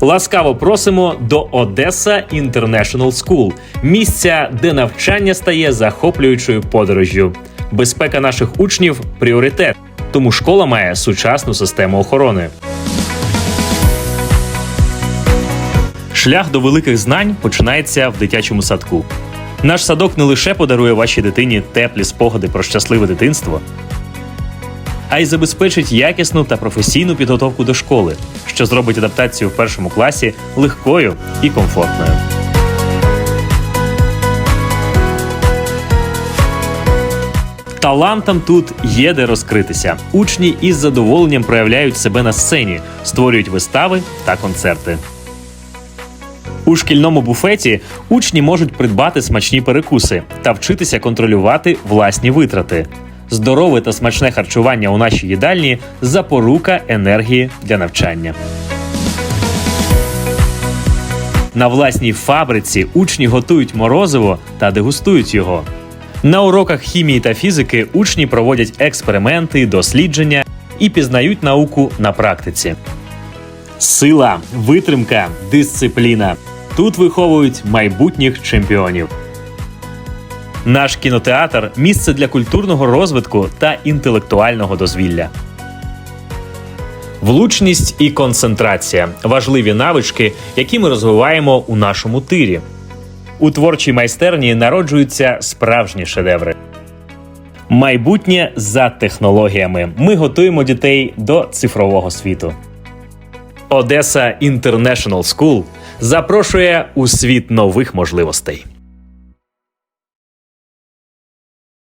Ласкаво просимо до Одеса International School, місця, де навчання стає захоплюючою подорожжю. Безпека наших учнів пріоритет, тому школа має сучасну систему охорони. Шлях до великих знань починається в дитячому садку. Наш садок не лише подарує вашій дитині теплі спогади про щасливе дитинство, а й забезпечить якісну та професійну підготовку до школи, що зробить адаптацію в першому класі легкою і комфортною. Талантам тут є де розкритися. Учні із задоволенням проявляють себе на сцені, створюють вистави та концерти. У шкільному буфеті учні можуть придбати смачні перекуси та вчитися контролювати власні витрати. Здорове та смачне харчування у нашій їдальні запорука енергії для навчання. На власній фабриці учні готують морозиво та дегустують його. На уроках хімії та фізики учні проводять експерименти, дослідження і пізнають науку на практиці. Сила, витримка, дисципліна. Тут виховують майбутніх чемпіонів. Наш кінотеатр місце для культурного розвитку та інтелектуального дозвілля. Влучність і концентрація важливі навички, які ми розвиваємо у нашому тирі. У творчій майстерні народжуються справжні шедеври. Майбутнє за технологіями. Ми готуємо дітей до цифрового світу. Одеса International School запрошує у світ нових можливостей.